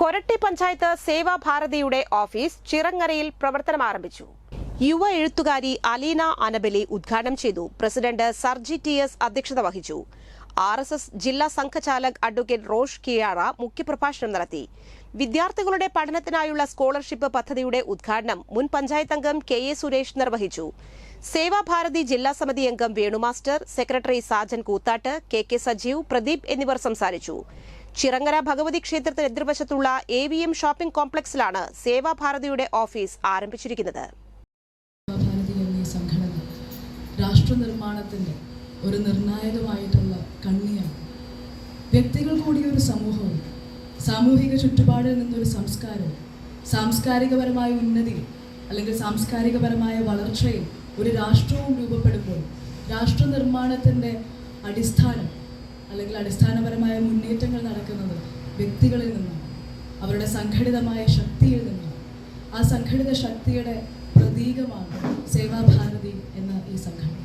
കൊരട്ടി പഞ്ചായത്ത് സേവാഭാരതിയുടെ ഓഫീസ് ചിറങ്ങരയിൽ പ്രവർത്തനം ആരംഭിച്ചു. യുവ എഴുത്തുകാരി അലീന അനബലി ഉദ്ഘാടനം ചെയ്തു. പ്രസിഡന്റ് സർജി ടി എസ് അധ്യക്ഷത വഹിച്ചു. ആർ എസ് എസ് ജില്ലാ സംഘചാലക് അഡ്വക്കേറ്റ് റോഷ് കിയാറ മുഖ്യപ്രഭാഷണം നടത്തി. വിദ്യാർത്ഥികളുടെ പഠനത്തിനായുള്ള സ്കോളർഷിപ്പ് പദ്ധതിയുടെ ഉദ്ഘാടനം മുൻ പഞ്ചായത്ത് അംഗം കെ എ സുരേഷ് നിർവഹിച്ചു. സേവാഭാരതി ജില്ലാ സമിതി അംഗം Venu master secretary Sajan Koothattu K K Sajeev Pradeep എന്നിവർ സംസാരിച്ചു. ചിറങ്ങര ഭഗവതി ക്ഷേത്രത്തിന് എതിർവശത്തുള്ള എ വി എം ഷോപ്പിംഗ് കോംപ്ലക്സിലാണ് സേവാഭാരതിയുടെ ഓഫീസ് ആരംഭിച്ചിരിക്കുന്നത്. രാഷ്ട്ര ഒരു നിർണായകമായിട്ടുള്ള കണ്ണിയാണ്. വ്യക്തികൾ കൂടിയ ഒരു സമൂഹവും സാമൂഹിക ചുറ്റുപാടിൽ നിന്നൊരു സംസ്കാരവും സാംസ്കാരികപരമായ ഉന്നതിയും അല്ലെങ്കിൽ സാംസ്കാരികപരമായ വളർച്ചയും ഒരു രാഷ്ട്രവും രൂപപ്പെടുമ്പോൾ രാഷ്ട്ര നിർമ്മാണത്തിന്റെ അടിസ്ഥാനം അല്ലെങ്കിൽ അടിസ്ഥാനപരമായ നടക്കുന്നത് വ്യക്തികളിൽ നിന്നും അവരുടെ സംഘടിതമായ ശക്തിയിൽ നിന്നും ആ സംഘടിത ശക്തിയുടെ പ്രതീകമാണ് സേവാഭാരതി എന്ന ഈ സംഘടന.